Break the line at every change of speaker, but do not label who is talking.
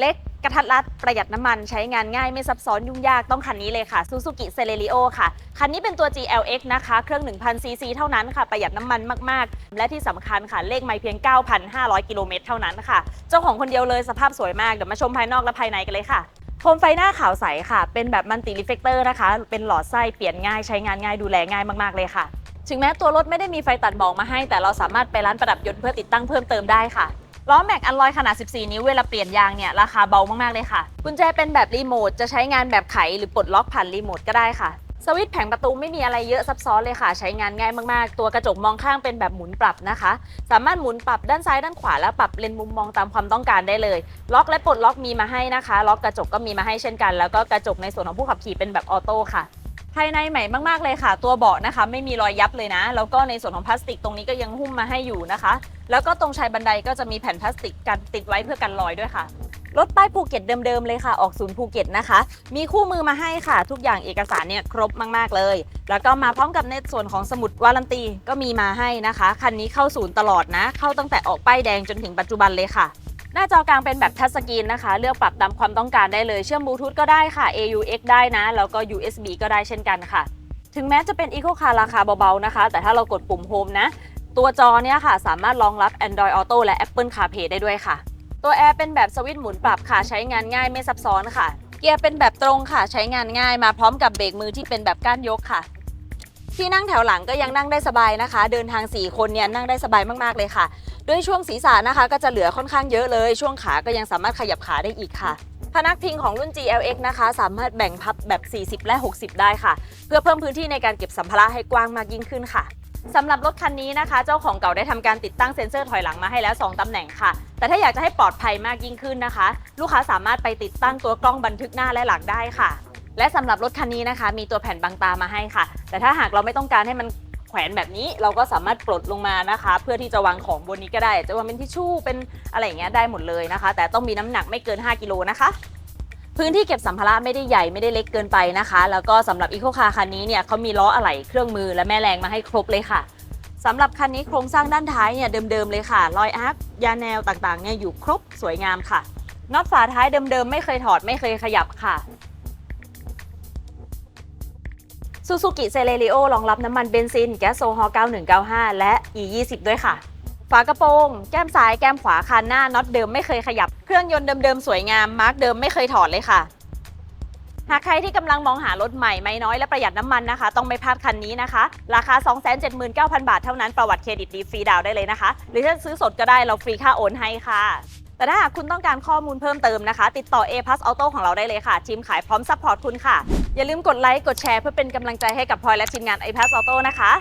เล็กกระทัดรัดประหยัดน้ำมันใช้งานง่ายไม่ซับซ้อนยุ่งยากต้องคันนี้เลยค่ะ Suzuki Celerio ค่ะ คันนี้เป็นตัว GLX นะคะ เครื่อง 1,000ซีซีเท่านั้นค่ะ ประหยัดน้ำมันมาก ๆ และที่สำคัญค่ะ เลขไม่เพียง 9,500 กิโลเมตรเท่านั้นค่ะ เจ้าของคนเดียวเลยสภาพสวยมาก เดี๋ยวมาชมภายนอกและภายในกันเลยค่ะโคมไฟหน้าขาวใสค่ะ เป็นแบบมัลติรีเฟกเตอร์นะคะ เป็นหลอดไส้เปลี่ยนง่ายใช้งานง่ายดูแลง่ายมาก ๆ เลยค่ะ ถึงแม้ตัวรถไม่ได้มีไฟตัดหมอกมาให้ แต่เราสามารถไปร้านประดับยนต์เพื่อติดตั้งเพิ่มเติมได้ค่ะ ล้อแม็กอันลอยขนาด 14 นิ้วเวลาเปลี่ยนยางเนี่ยราคาเบามาก ๆ เลยค่ะ กุญแจเป็นแบบรีโมทจะใช้งานแบบไขหรือปลดล็อกผ่านรีโมทก็ได้ค่ะ สวิตช์แผงประตูไม่มีอะไรเยอะซับซ้อนเลยค่ะ ใช้งานง่ายมากๆ ตัวกระจกมองข้างเป็นแบบหมุนปรับนะคะ สามารถหมุนปรับด้านซ้ายด้านขวาแล้วปรับเลนมุมมองตามความต้องการได้เลย ล็อกและปลดล็อกมีมาให้นะคะ ล็อกกระจกก็มีมาให้เช่นกัน แล้วก็กระจกในส่วนของผู้ขับขี่เป็นแบบออโต้ค่ะ ภายในใหม่มากๆเลยค่ะ ตัวเบาะนะคะ ไม่มีรอยยับเลยนะ แล้วก็ในส่วนของพลาสติกตรงนี้ก็ยังหุ้มมาให้อยู่นะคะ แล้วก็ตรงชายบันไดก็จะมีแผ่นพลาสติกกันติดไว้เพื่อกันรอยด้วยค่ะรถป้ายภูเก็ตเดิมๆเลยค่ะ ออกศูนย์ภูเก็ตนะคะ มีคู่มือมาให้ค่ะ ทุกอย่างเอกสารเนี่ยครบมากๆเลย แล้วก็มาพร้อมกับในส่วนของสมุดวารันตีก็มีมาให้นะคะ คันนี้เข้าศูนย์ตลอดนะ เข้าตั้งแต่ออกป้ายแดงจนถึงปัจจุบันเลยค่ะ หน้าจอกลางเป็นแบบทัชสกรีนนะคะ เลือกปรับตามความต้องการได้เลย เชื่อมบลูทูธก็ได้ค่ะ AUX ได้นะ แล้วก็ USB ก็ได้เช่นกันค่ะ ถึงแม้จะเป็น Eco Car ราคาเบาๆนะคะ แต่ถ้าเรากดปุ่ม Home นะ ตัวจอเนี่ยค่ะ สามารถรองรับ Android Auto และ Apple CarPlay ได้ด้วยค่ะ ตัวแอร์เป็นแบบสวิตช์หมุนปรับค่ะ ใช้งานง่ายไม่ซับซ้อนค่ะ เกียร์เป็นแบบตรงค่ะ ใช้งานง่ายมาพร้อมกับเบรกมือที่เป็นแบบก้านยกค่ะ ที่นั่งแถวหลังก็ยังนั่งได้สบายนะคะ เดินทาง 4 คนเนี่ยนั่งได้สบายมากๆเลยค่ะ ด้วยช่วงศีรษะนะคะก็จะเหลือค่อนข้างเยอะเลย ช่วงขาก็ยังสามารถขยับขาได้อีกค่ะพนักพิงของรุ่น GLX นะคะ สามารถแบ่งพับแบบ 40 และ 60 ได้ค่ะ เพื่อเพิ่มพื้นที่ในการเก็บสัมภาระให้กว้างมากยิ่งขึ้นค่ะสำหรับรถคันนี้นะคะ เจ้าของเก่าได้ทำการติดตั้งเซ็นเซอร์ถอยหลังมาให้แล้ว 2ตำแหน่งค่ะ แต่ถ้าอยากจะให้ปลอดภัยมากยิ่งขึ้นนะคะ ลูกค้าสามารถไปติดตั้งตัวกล้องบันทึกหน้าและหลังได้ค่ะ และสำหรับรถคันนี้นะคะ มีตัวแผ่นบังตามาให้ค่ะ แต่ถ้าหากเราไม่ต้องการให้มันแขวนแบบนี้ เราก็สามารถปลดลงมานะคะ เพื่อที่จะวางของบนนี้ก็ได้ จะวางเป็นทิชชู่เป็นอะไรอย่างเงี้ยได้หมดเลยนะคะ แต่ต้องมีน้ำหนักไม่เกิน 5 กิโลนะคะพื้นที่เก็บสัมภาระไม่ได้ใหญ่ไม่ได้เล็กเกินไปนะคะ แล้วก็สำหรับอีโคคาคันนี้เนี่ยเขามีล้ออะไหล่เครื่องมือและแม่แรงมาให้ครบเลยค่ะสำหรับคันนี้โครงสร้างด้านท้ายเนี่ยเดิมๆเลยค่ะรอยอาร์คยาแนวต่างๆเนี่ยอยู่ครบสวยงามค่ะน็อตฝาท้ายเดิมๆไม่เคยถอดไม่เคยขยับค่ะ ซูซูกิเซเลริโอรองรับน้ำมันเบนซิน แก๊สโซฮอล์9195 และ E20 ด้วยค่ะ ฝากระโปรง แก้มซ้ายแก้มขวาคันหน้าน็อตเดิมไม่เคยขยับ เครื่องยนต์เดิมๆ สวยงาม มาร์กเดิมไม่เคยถอดเลยค่ะ หากใครที่กำลังมองหารถใหม่ไม่น้อยและประหยัดน้ำมันนะคะ ต้องไม่พลาดคันนี้นะคะ ราคา 279,000 บาทเท่านั้นประวัติเครดิตดีฟรีดาวได้เลยนะคะ หรือถ้าซื้อสดก็ได้เราฟรีค่าโอนให้ค่ะแต่ถ้าหากคุณต้องการข้อมูลเพิ่มเติมนะคะ ติดต่อ A Plus Auto ของเราได้เลยค่ะ ทีมขายพร้อมซัพพอร์ตคุณค่ะ อย่าลืมกดไลค์กดแชร์เพื่อเป็นกำลังใจให้กับพลอยและทีมงาน A Plus Auto นะคะ